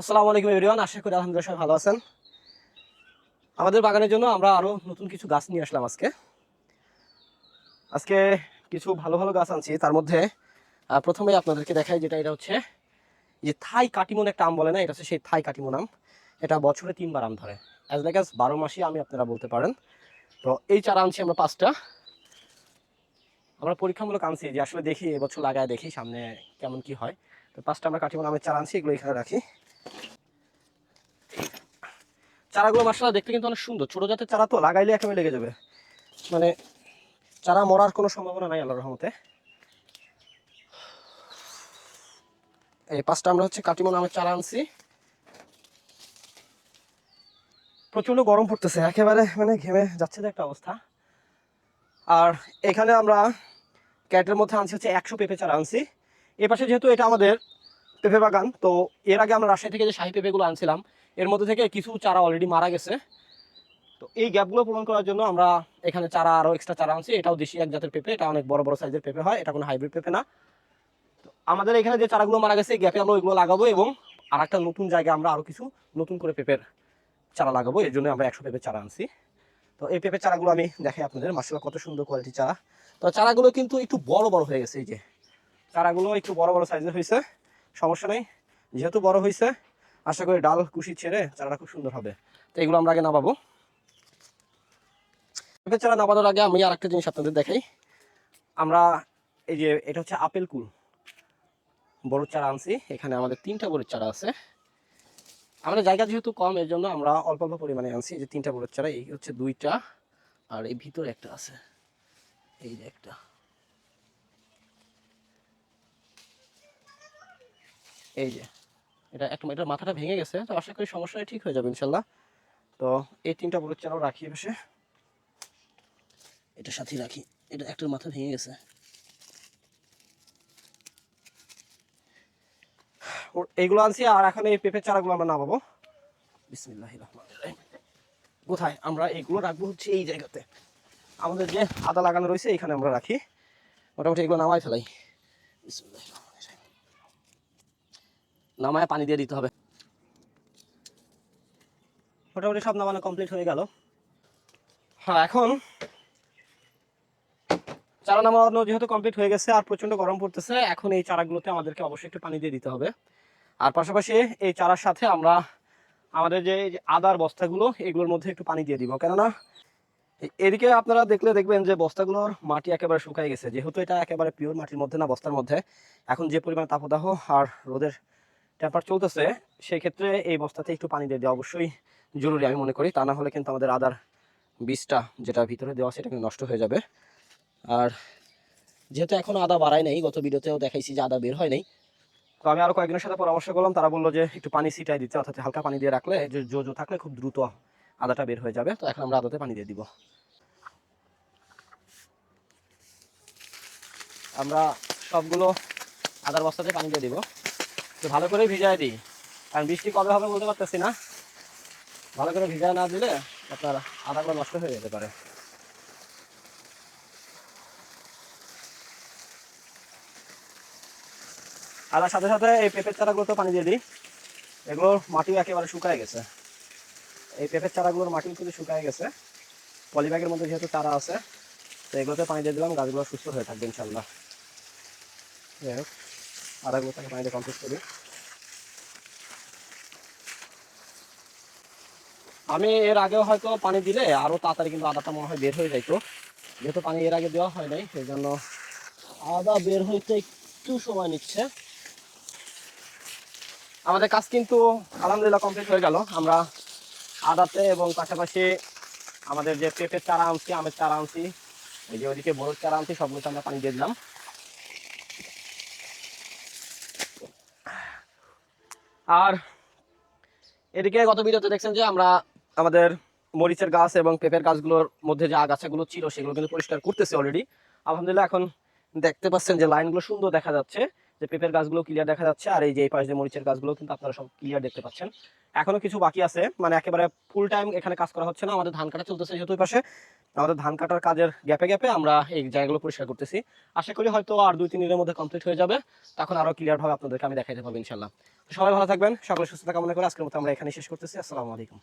আসসালামু আলাইকুম এভরিওয়ান, আশা করি আলহামদুলিল্লাহ ভালো আছেন। আমাদের বাগানের জন্য আমরা আরও নতুন কিছু গাছ নিয়ে আসলাম আজকে। আজকে কিছু ভালো ভালো গাছ আনছি, তার মধ্যে প্রথমেই আপনাদেরকে দেখাই যেটা, এটা হচ্ছে যে থাই কাটিমন একটা আম বলে না, এটা হচ্ছে সেই থাই কাটিমন আম। এটা বছরে তিনবার আম ধরে। অ্যাজ লাইক অ্যাজ বারো মাসই আমি আপনারা বলতে পারেন। তো এই চারা আনছি আমরা পাঁচটা। আমরা পরীক্ষামূলক আনছি, যে আসলে দেখি, এবছর লাগায় দেখি, সামনে কেমন কি হয়। তো পাঁচটা আমরা কাটিমন আমের চারা আনছি, এগুলো এখানে রাখি। চারাগুলো মাসালা দেখতে কিন্তু অনেক সুন্দর। ছোট জাতের চারা তো লাগাইলে একেবারে লেগে যাবে। মানে চারা মরার কোনো সম্ভাবনা নাই আল্লাহর রহমতে। এই পাঁচটা আমরা হচ্ছে কাটিমন আমের চারা আনছি। প্রচণ্ড গরম পড়তেছে, একেবারে মানে ঘেমে যাচ্ছে যে একটা অবস্থা। আর এখানে আমরা ক্যাটের মধ্যে আনছি হচ্ছে একশো পেঁপে চারা আনছি। এ পাশে যেহেতু এটা আমাদের পেঁপে বাগান, তো এর আগে আমরা রাজশাহী থেকে যে শাহী পেঁপেগুলো আনছিলাম এর মধ্যে থেকে কিছু চারা অলরেডি মারা গেছে। তো এই গ্যাপগুলো পূরণ করার জন্য আমরা এখানে চারা আরও এক্সট্রা চারা আনছি। এটাও দেশি এক জাতের পেঁপে। এটা অনেক বড় বড় সাইজের পেঁপে হয়। এটা কোনো হাইব্রিড পেঁপে না। তো আমাদের এখানে যে চারাগুলো মারা গেছে, এই গ্যাপে আমরা ওইগুলো লাগাবো এবং আর একটা নতুন জায়গায় আমরা আরও কিছু নতুন করে পেঁপের চারা লাগাবো। এর জন্য আমরা একশো পেঁপের চারা আনছি। তো এই পেঁপের চারাগুলো আমি দেখাই আপনাদের। মাসাল্লাহ কত সুন্দর কোয়ালিটি চারা। তো চারাগুলো কিন্তু একটু বড় বড় হয়ে গেছে। এই যে, চারাগুলো একটু বড় বড় সাইজের হয়েছে। সমস্যা নেই। যেহেতু বড় হয়েছে আশা করি ডাল, কুশি ছেড়ে চারাটা খুব সুন্দর হবে। তো এগুলো আমরা আগে নামাবো। পেঁপের চারা নামানোর আগে আমি আর একটা জিনিস আপনাদের দেখাই। আমরা এই যে, এটা হচ্ছে আপেল কুল। বড় চারা আনছি, এখানে আমাদের তিনটা বড়ের চারা আছে। আমাদের জায়গা যেহেতু কম, এর জন্য আমরা অল্প অল্প পরিমাণে আনছি। যে তিনটা বড়ের চারা, এই হচ্ছে দুইটা, আর এই ভিতরে একটা আছে। এই যে একটা। এই যে। এটা একটা এটার মাথাটা ভেঙে গেছে, তো আশা করি সমস্যাটা ঠিক হয়ে যাবে ইনশাল্লাহ। তো এই তিনটা বড় চারাও রাখি বসে এটা সাথে রাখি, এটা একটার মাথা ভেঙে গেছে। এইগুলো আনছি, আর এখন এই পেঁপের চারাগুলো আমরা নামাবো। বিসমিল্লাহ কোথায়? আমরা এইগুলো রাখব হচ্ছে এই জায়গাতে। আমাদের যে আদা লাগানো রয়েছে, এখানে আমরা রাখি। মোটামুটি এগুলো নামাই ফেলাই। রহিম। নামায় পানি দিয়ে দিতে হবে। মোটামুটি সব নামানো কমপ্লিট হয়ে গেল। হ্যাঁ এখন চারা নামানো যেহেতু কমপ্লিট হয়ে গেছে আর প্রচণ্ড গরম পড়তেছে, এখন এই চারাগুলোতে আমাদেরকে অবশ্যই একটু পানি দিয়ে দিতে হবে। আর পাশাপাশি এই চারার সাথে আমরা আমাদের যে আদার বস্তাগুলো, এগুলোর মধ্যে একটু পানি দিয়ে দিব। কেননা এদিকে আপনারা দেখলে দেখবেন যে বস্তাগুলোর মাটি একেবারে শুকায় গেছে। যেহেতু এটা একেবারে পিওর মাটির মধ্যে না, বস্তার মধ্যে। এখন যে পরিমাণ তাপদাহ আর রোদের টেম্পার চলতেছে সেই ক্ষেত্রে এই বস্তাতে একটু পানি দিয়ে দেওয়া অবশ্যই জরুরি আমি মনে করি। তা না হলে কিন্তু আমাদের আদার বীজটা যেটা ভিতরে দেওয়া সেটা কিন্তু নষ্ট হয়ে যাবে। আর যেহেতু এখন আদা বাড়ায় নাই, গত ভিডিওতেও দেখাইছি যে আদা বের হয় নাই। তো আমি আরও কয়েকজনের সাথে পরামর্শ করলাম, তারা বলল যে একটু পানি ছিটাই দিতে অর্থাৎ হালকা পানি দিয়ে রাখলে জো জো থাকলে খুব দ্রুত আদাটা বের হয়ে যাবে। তো এখন আমরা আদাতে পানি দিয়ে দিব। আমরা সবগুলো আদার বস্তাতে পানি দিয়ে দিব। তো ভালো করে ভিজায় দিই। কারণ বৃষ্টি কবে হবে বলতে পারতেছি না। ভালো করে ভিজায় না দিলে আপনার আদাগুলো নষ্ট হয়ে যেতে পারে। আর সাথে সাথে এই পেঁপের চারাগুলোতে পানি দিয়ে দিই। এগুলোর মাটি একেবারে শুকায় গেছে। এই পেঁপের চারাগুলোর মাটি কিন্তু শুকায় গেছে। পলিব্যাগের মধ্যে যেহেতু চারা আছে, তো এগুলোতে পানি দিয়ে দিলাম, গাছগুলো সুস্থ হয়ে থাকবে ইনশাল্লাহ যাই হোক। আদাগুলোতে পানি দিয়ে কমপ্লিট করি। আমি এর আগেও হয়তো পানি দিলে আরও তাড়াতাড়ি কিন্তু আদাটা মনে হয় বের হয়ে যাইতো। যেহেতু পানি এর আগে দেওয়া হয় নাই সেই জন্য আদা বের হইতে একটু সময় নিচ্ছে। আমাদের কাজ কিন্তু আলহামদুলিল্লাহ কমপ্লিট হয়ে গেল। আমরা আদাতে এবং পাশাপাশি আমাদের যে পেঁপের চারা আনছি, আমের চারা আনছি, এই যে ওইদিকে বড় চারা আনছি, সবগুলোতে আমরা পানি দিয়ে দিলাম। আর এদিকে গত ভিডিওতে দেখছেন যে আমরা আমাদের মরিচের গাছ এবং পেঁপের গাছগুলোর মধ্যে যে আগাছাগুলো ছিল, সেগুলো কিন্তু পরিষ্কার করতেছে অলরেডি আলহামদুলিল্লাহ, এখন দেখতে পাচ্ছেন যে লাইনগুলো সুন্দর দেখা যাচ্ছে, যে পেঁপের গাছগুলো ক্লিয়ার দেখা যাচ্ছে, আর এই যে এই পাশ যে মরিচের গাছগুলো কিন্তু আপনারা সব ক্লিয়ার দেখতে পাচ্ছেন। এখনও কিছু বাকি আছে। মানে একেবারে ফুল টাইম এখানে কাজ করা হচ্ছে না। আমাদের ধান কাটা চলতেছে যেহেতু পাশে। আমাদের ধান কাটার কাজের গ্যাপে গ্যাপে আমরা এই জায়গাগুলো পরিষ্কার করতেছি। আশা করি হয়তো আর দুই, তিন দিনের মধ্যে কমপ্লিট হয়ে যাবে। তখন আরও ক্লিয়ার ভাবে আপনাদেরকে আমি দেখাইতে পারব ইনশাল্লাহ সবাই ভালো থাকবেন, সকলে সুস্থতা কামনা করে আজকের মতো আমরা এখানে শেষ করতেছি। আসসালামু আলাইকুম।